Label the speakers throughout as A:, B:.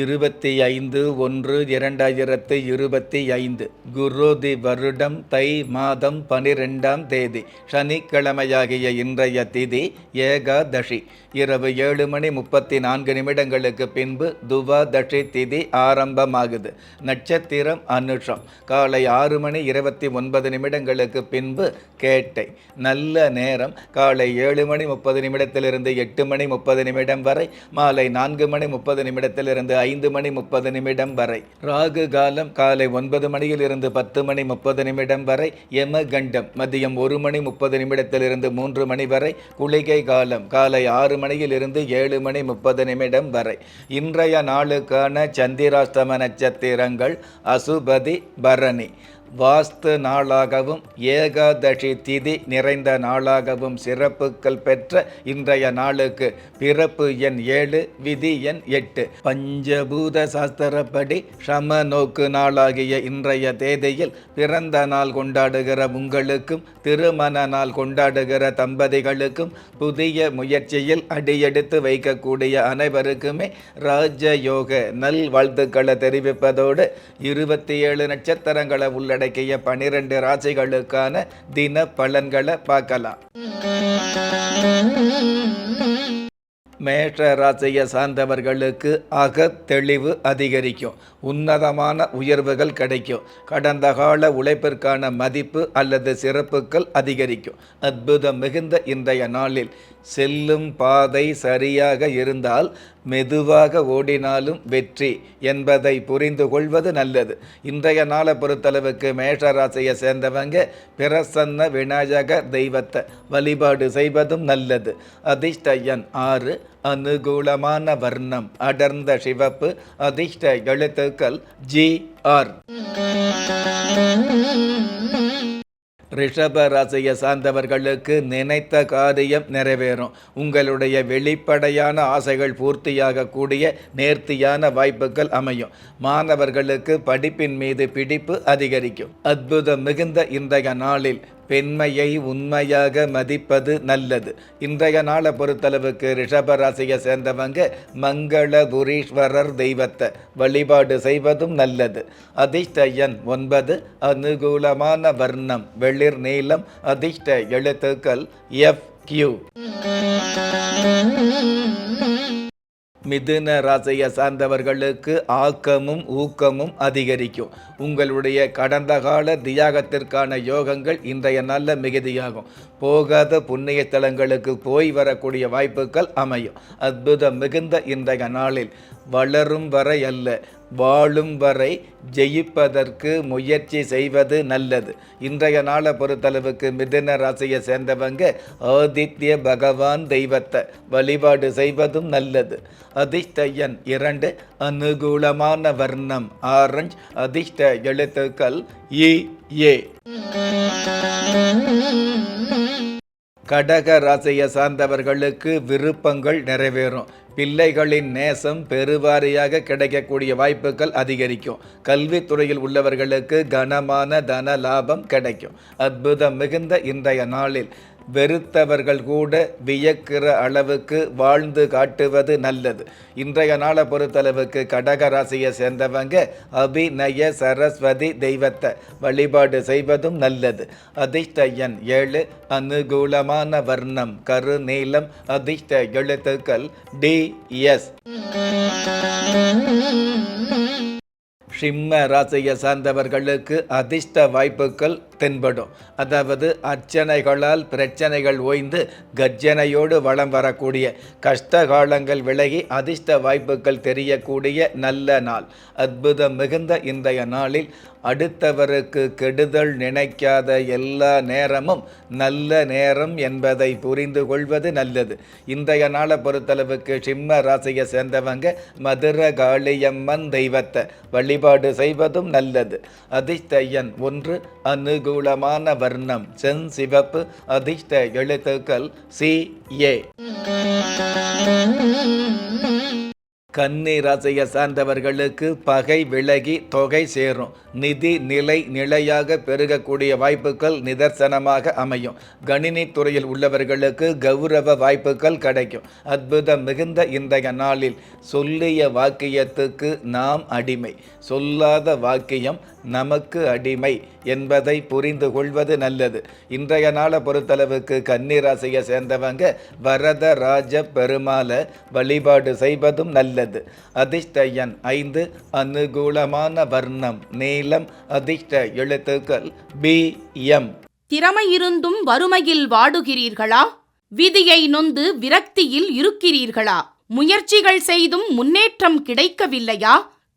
A: இருபத்தி ஐந்து ஒன்று இரண்டாயிரத்து இருபத்தி ஐந்து குருதி வருடம் தை மாதம் பனிரெண்டாம் தேதி சனிக்கிழமையாகிய இன்றைய திதி ஏகாதசி இரவு ஏழு மணி முப்பத்தி நான்கு நிமிடங்களுக்கு பின்பு துவாதசி திதி ஆரம்பமாகுது. நட்சத்திரம் அனுஷம் காலை ஆறு மணி இருபத்தி ஒன்பது நிமிடங்களுக்கு பின்பு கேட்டை நல்ல நேரம் காலை ஏழு மணி முப்பது நிமிடத்திலிருந்து எட்டு மணி முப்பது நிமிடம் வரை மாலை நான்கு மணி முப்பது நிமிடத்திலிருந்து ஐந்து மணி முப்பது நிமிடம் வரை. ராகு காலம் காலை ஒன்பது மணியிலிருந்து பத்து மணி முப்பது நிமிடம் வரை. யமகண்டம் மதியம் ஒரு மணி முப்பது நிமிடத்திலிருந்து மூன்று மணி வரை. குளிகை காலம் காலை ஆறு மணியிலிருந்து ஏழு மணி முப்பது நிமிடம் வரை. இன்றைய நாளுக்கான சந்திராஷ்டம நட்சத்திரங்கள் அசுபதி பரணி. வாஸ்து நாளாகவும் ஏகாதசி திதி நிறைந்த நாளாகவும் சிறப்புகள் பெற்ற இன்றைய நாளுக்கு பிறப்பு எண் ஏழு விதி எண் எட்டு. பஞ்சபூத சாஸ்திரப்படி சம நோக்கு நாளாகிய இன்றைய தேதியில் பிறந்த நாள் கொண்டாடுகிற உங்களுக்கும் திருமண நாள் கொண்டாடுகிற தம்பதிகளுக்கும் புதிய முயற்சியில் அடியெடுத்து வைக்கக்கூடிய அனைவருக்குமே ராஜயோக நல் வாழ்த்துக்களை தெரிவிப்பதோடு இருபத்தி ஏழு நட்சத்திரங்களை உள்ளடக்கிய பனிரெண்டு ராசிகளுக்கான தின பலன்களை பார்க்கலாம். மேஷ ராசியை சார்ந்தவர்களுக்கு அகத்தெளிவு அதிகரிக்கும். உன்னதமான உயர்வுகள் கிடைக்கும். கடந்த கால உழைப்பிற்கான மதிப்பு அல்லது சிறப்புகள் அதிகரிக்கும். அற்புதம் மிகுந்த இன்றைய நாளில் செல்லும் பாதை சரியாக இருந்தால் மெதுவாக ஓடினாலும் வெற்றி என்பதை புரிந்து கொள்வது நல்லது. இன்றைய நாளை பொறுத்தளவுக்கு மேஷராசியை சேர்ந்தவங்க பிரசன்ன விநாயக தெய்வத்தை வழிபாடு செய்வதும் நல்லது. அதிர்ஷ்ட எண் ஆறு அனுகூலமான வர்ணம் அடர்ந்த சிவப்பு அதிர்ஷ்ட எழுத்துக்கள் ஜி ஆர். ரிஷப ராசியை சார்ந்தவர்களுக்கு நினைத்த காரியம் நிறைவேறும். உங்களுடைய வெளிப்படையான ஆசைகள் பூர்த்தியாகக்கூடிய நேர்த்தியான வாய்ப்புகள் அமையும். மாணவர்களுக்கு படிப்பின் மீது பிடிப்பு அதிகரிக்கும். அற்புதம் மிகுந்த இன்றைய நாளில் பெண்மையை உண்மையாக மதிப்பது நல்லது. இன்றைய நாளை பொறுத்தளவுக்கு ரிஷப ராசியை சேர்ந்தவங்க மங்களபுரீஸ்வரர் தெய்வத்தை வழிபாடு செய்வதும் நல்லது. அதிர்ஷ்டயன் ஒன்பது அனுகூலமான வர்ணம் வெளிர் நீளம் அதிர்ஷ்ட எழுத்துக்கள் எஃப் கியூ மிதுன ராசியை சார்ந்தவர்களுக்கு ஆக்கமும் ஊக்கமும் அதிகரிக்கும். உங்களுடைய கடந்த கால தியாகத்திற்கான யோகங்கள் இன்றைய நல்ல மிகுதியாகும். போகாத புண்ணிய தலங்களுக்கு போய் வரக்கூடிய வாய்ப்புகள் அமையும். அற்புதம் மிகுந்த இன்றைய நாளில் வளரும் வரை அல்ல வாழும் வரை ஜெயிப்பதற்கு முயற்சி செய்வது நல்லது. இன்றைய நாளை பொறுத்தளவுக்கு மிதுன ராசியை சேர்ந்தவங்க ஆதித்ய பகவான் தெய்வத்தை வழிபாடு செய்வதும் நல்லது. அதிர்ஷ்ட எண் இரண்டு அனுகூலமான வர்ணம் ஆரஞ்ச். அதிர்ஷ்ட எழுத்துக்கள் இ ஏ. கடக ராசியை சார்ந்தவர்களுக்கு விருப்பங்கள் நிறைவேறும். பிள்ளைகளின் நேசம் பெருவாரியாக கிடைக்கக்கூடிய வாய்ப்புகள் அதிகரிக்கும். கல்வித்துறையில் உள்ளவர்களுக்கு கனமான தன லாபம் கிடைக்கும். அற்புதம் மிகுந்த இன்றைய நாளில் வெறுத்தவர்கள் கூட வியக்கிற அளவுக்கு வாழ்ந்து காட்டுவது நல்லது. இன்றைய நாளை பொறுத்தளவுக்கு கடக ராசியை சேர்ந்தவங்க அபிநய சரஸ்வதி தெய்வத்தை வழிபாடு செய்வதும் நல்லது. அதிர்ஷ்ட எண் ஏழு அனுகூலமான வர்ணம் கருநீலம் அதிர்ஷ்ட எழுத்துக்கள் டி எஸ். சிம்ம ராசியை சார்ந்தவர்களுக்கு அதிர்ஷ்ட வாய்ப்புகள் தென்படும். அதாவது அர்ச்சனைகளால் பிரச்சனைகள் ஓய்ந்து கர்ஜனையோடு வளம் வரக்கூடிய கஷ்ட காலங்கள் விலகி அதிர்ஷ்ட வாய்ப்புகள் தெரியக்கூடிய நல்ல நாள். அற்புதம் மிகுந்த இன்றைய நாளில் அடுத்தவருக்கு கெடுதல் நினைக்காத எல்லா நேரமும் நல்ல நேரம் என்பதை புரிந்து கொள்வது நல்லது. இன்றைய நாளை பொறுத்தளவுக்கு சிம்ம ராசியை சேர்ந்தவங்க மதுர காளியம்மன் தெய்வத்தை வழிபாடு செய்வதும் நல்லது. அதிர்ஷ்ட எண் ஒன்று அனுகூலமான வர்ணம். சென் சிவப்பு அதிர்ஷ்ட எழுத்துக்கள் சி ஏ. கன்னி ராசியை சார்ந்தவர்களுக்கு பகை விலகி தொகை சேரும். நிதி நிலை நிலையாக பெருகக்கூடிய வாய்ப்புகள் நிதர்சனமாக அமையும். கணினி துறையில் உள்ளவர்களுக்கு கௌரவ வாய்ப்புகள் கிடைக்கும். அற்புதம் மிகுந்த இன்றைய நாளில் சொல்லிய வாக்கியத்துக்கு நாம் அடிமை. சொல்லாத வாக்கியம் நமக்கு அடிமை என்பதை புரிந்து கொள்வது நல்லது. இன்றைய நாளை பொறுத்தளவுக்கு கன்னிராசியை சேர்ந்தவங்க வரதராஜ பெருமாளை வழிபாடு செய்வதும் நல்லது. அதிர்ஷ்ட எண் ஐந்து அனுகூலமான வர்ணம் நீளம் அதிர்ஷ்ட எழுத்துக்கள் பி எம்.
B: திறமை இருந்தும் வறுமையில் வாடுகிறீர்களா? விதியை நொந்து விரக்தியில் இருக்கிறீர்களா? முயற்சிகள் செய்தும் முன்னேற்றம் கிடைக்கவில்லையா?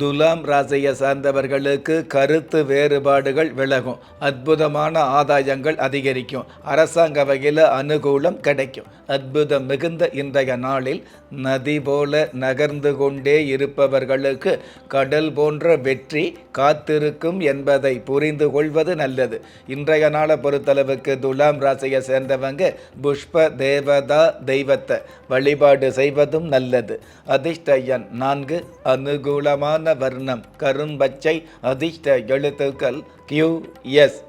A: துலாம் ராசியை சார்ந்தவர்களுக்கு கருத்து வேறுபாடுகள் விலகும். அற்புதமான ஆதாயங்கள் அதிகரிக்கும். அரசாங்க வகையில் அனுகூலம் கிடைக்கும். அற்புதம் மிகுந்த இன்றைய நாளில் நதி போல நகர்ந்து கொண்டே இருப்பவர்களுக்கு கடல் போன்ற வெற்றி காத்திருக்கும் என்பதை புரிந்து கொள்வது நல்லது. இன்றைய நாளை பொறுத்தளவுக்கு துலாம் ராசியை சேர்ந்தவங்க புஷ்ப தேவதா தெய்வத்தை வழிபாடு செய்வதும் நல்லது. அதிர்ஷ்ட எண் நான்கு அனுகூலமான வர்ணம். கரும்பச்சை அதிர்ஷ்ட எழுத்துக்கள் கியூ எஸ்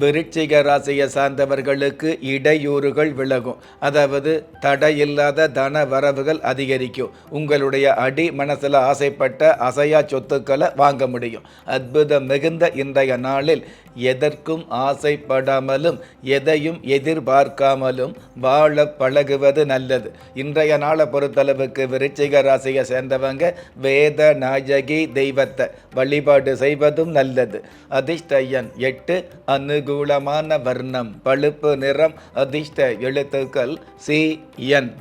A: விருச்சிக ராசியை சார்ந்தவர்களுக்கு இடையூறுகள் விலகும். அதாவது தடையில்லாத தன வரவுகள் அதிகரிக்கும். உங்களுடைய அடி மனசில் ஆசைப்பட்ட அசையா சொத்துக்களை வாங்க முடியும். அற்புதம் மிகுந்த இன்றைய நாளில் எதற்கும் ஆசைப்படாமலும் எதையும் எதிர்பார்க்காமலும் வாழ பழகுவது நல்லது. இன்றைய நாளை பொறுத்தளவுக்கு விருச்சிக ராசியை சேர்ந்தவங்க வேத நாயகி தெய்வத்தை வழிபாடு செய்வதும் நல்லது. அதிர்ஷ்ட எட்டு அனு அனுகூலமான வர்ணம் பழுப்பு நிறம் அதிர்ஷ்ட எழுத்துக்கள் சி என்.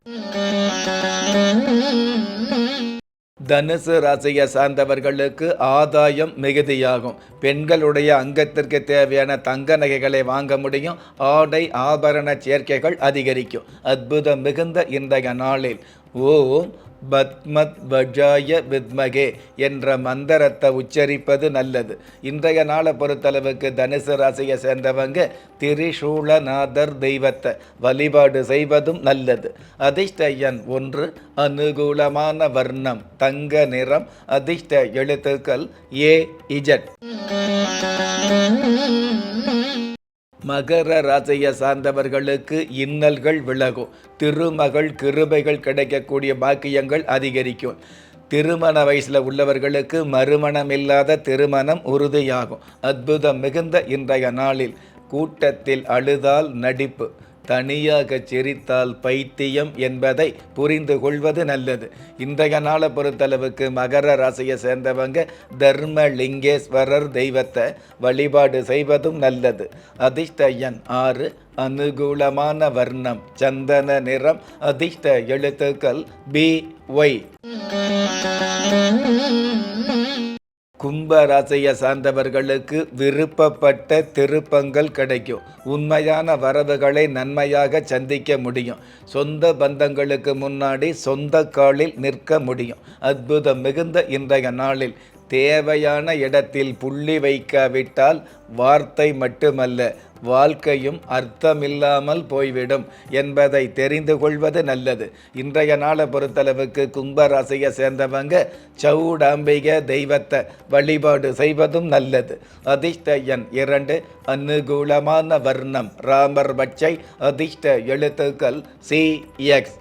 A: தனுசு ராசியை சார்ந்தவர்களுக்கு ஆதாயம் மிகுதியாகும். பெண்களுடைய அங்கத்திற்கு தேவையான தங்க நகைகளை வாங்க முடியும். ஆடை ஆபரண சேர்க்கைகள் அதிகரிக்கும். அற்புதம் மிகுந்த இன்றைய நாளில். ஓம் பத்மத் வஜாய வித்மகே என்ற மந்திரத்தை உச்சரிப்பது நல்லது. இன்றைய நாளை பொறுத்தளவுக்கு தனுசு ராசியை சேர்ந்தவங்க திரிசூலநாதர் தெய்வத்தை வழிபாடு செய்வதும் நல்லது. அதிர்ஷ்ட எண் ஒன்று அனுகூலமான வர்ணம் தங்க நிறம் அதிர்ஷ்ட எழுத்துக்கள் ஏ இஜட். மகர ராசியை சார்ந்தவர்களுக்கு இன்னல்கள் விலகும். திருமகள் கிருபைகள் கிடைக்கக்கூடிய பாக்கியங்கள் அதிகரிக்கும். திருமண வயசில் உள்ளவர்களுக்கு மறுமணமில்லாத திருமணம் உறுதியாகும். அற்புதம் மிகுந்த இன்றைய நாளில் கூட்டத்தில் அழுதால் நடிப்பு. தனியாக சிரித்தால் பைத்தியம் என்பதை புரிந்து கொள்வது நல்லது. இன்றைய நாளை பொறுத்தளவுக்கு மகர ராசியை சேர்ந்தவங்க தர்ம லிங்கேஸ்வரர் தெய்வத்தை வழிபாடு செய்வதும் நல்லது. அதிர்ஷ்ட எண் ஆறு அனுகூலமான வர்ணம் சந்தன நிறம் அதிர்ஷ்ட எழுத்துக்கள் பி ஒய். கும்ப ராசியை சார்ந்தவர்களுக்கு விருப்பப்பட்ட திருப்பங்கள் கிடைக்கும். உண்மையான வரவுகளை நன்மையாக சந்திக்க முடியும். சொந்த பந்தங்களுக்கு முன்னாடி சொந்த காலில் நிற்க முடியும். அற்புதம் மிகுந்த இன்றைய நாளில் தேவையான இடத்தில் புள்ளி வைக்காவிட்டால் வார்த்தை மட்டுமல்ல. வாழ்க்கையும் அர்த்தமில்லாமல் போய்விடும் என்பதை தெரிந்து கொள்வது நல்லது. இன்றைய நாளை பொறுத்தளவுக்கு கும்பராசியை சேர்ந்தவங்க சவுடாம்பிக தெய்வத்தை வழிபாடு செய்வதும் நல்லது. அதிர்ஷ்ட எண் இரண்டு அனுகூலமான வர்ணம். ராமர் பச்சை அதிர்ஷ்ட எழுத்துக்கள் சி எக்ஸ்.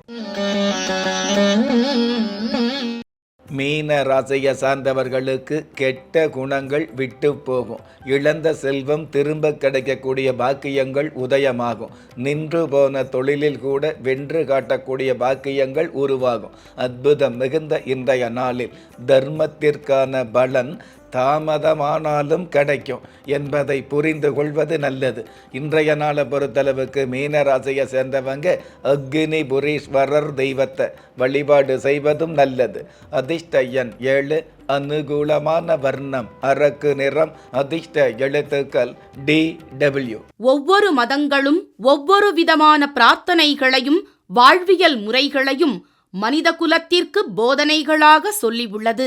A: மீன ராசியை சார்ந்தவர்களுக்கு கெட்ட குணங்கள் விட்டு போகும். இழந்த செல்வம் திரும்ப கிடைக்கக்கூடிய பாக்கியங்கள் உதயமாகும். நின்று போன தொழிலில் கூட வென்று காட்டக்கூடிய பாக்கியங்கள் உருவாகும். அற்புதம் மிகுந்த இன்றைய நாளில் தர்மத்திற்கான பலன் தாமதமானாலும் கிடைக்கும் என்பதை புரிந்து கொள்வது நல்லது. இன்றைய நாளை பொறுத்தளவுக்கு மீனராசியை சேர்ந்தவங்க அக்னி புரீஸ்வரர் தெய்வத்தை வழிபாடு செய்வதும் நல்லது. அதிர்ஷ்ட எண் ஏழு அனுகூலமான வர்ணம் அரக்கு நிறம் அதிர்ஷ்ட எழுத்துக்கள் டி டபிள்யூ.
B: ஒவ்வொரு மதங்களும் ஒவ்வொரு விதமான பிரார்த்தனைகளையும் வாழ்வியல் முறைகளையும் மனித குலத்திற்கு போதனைகளாக சொல்லியுள்ளது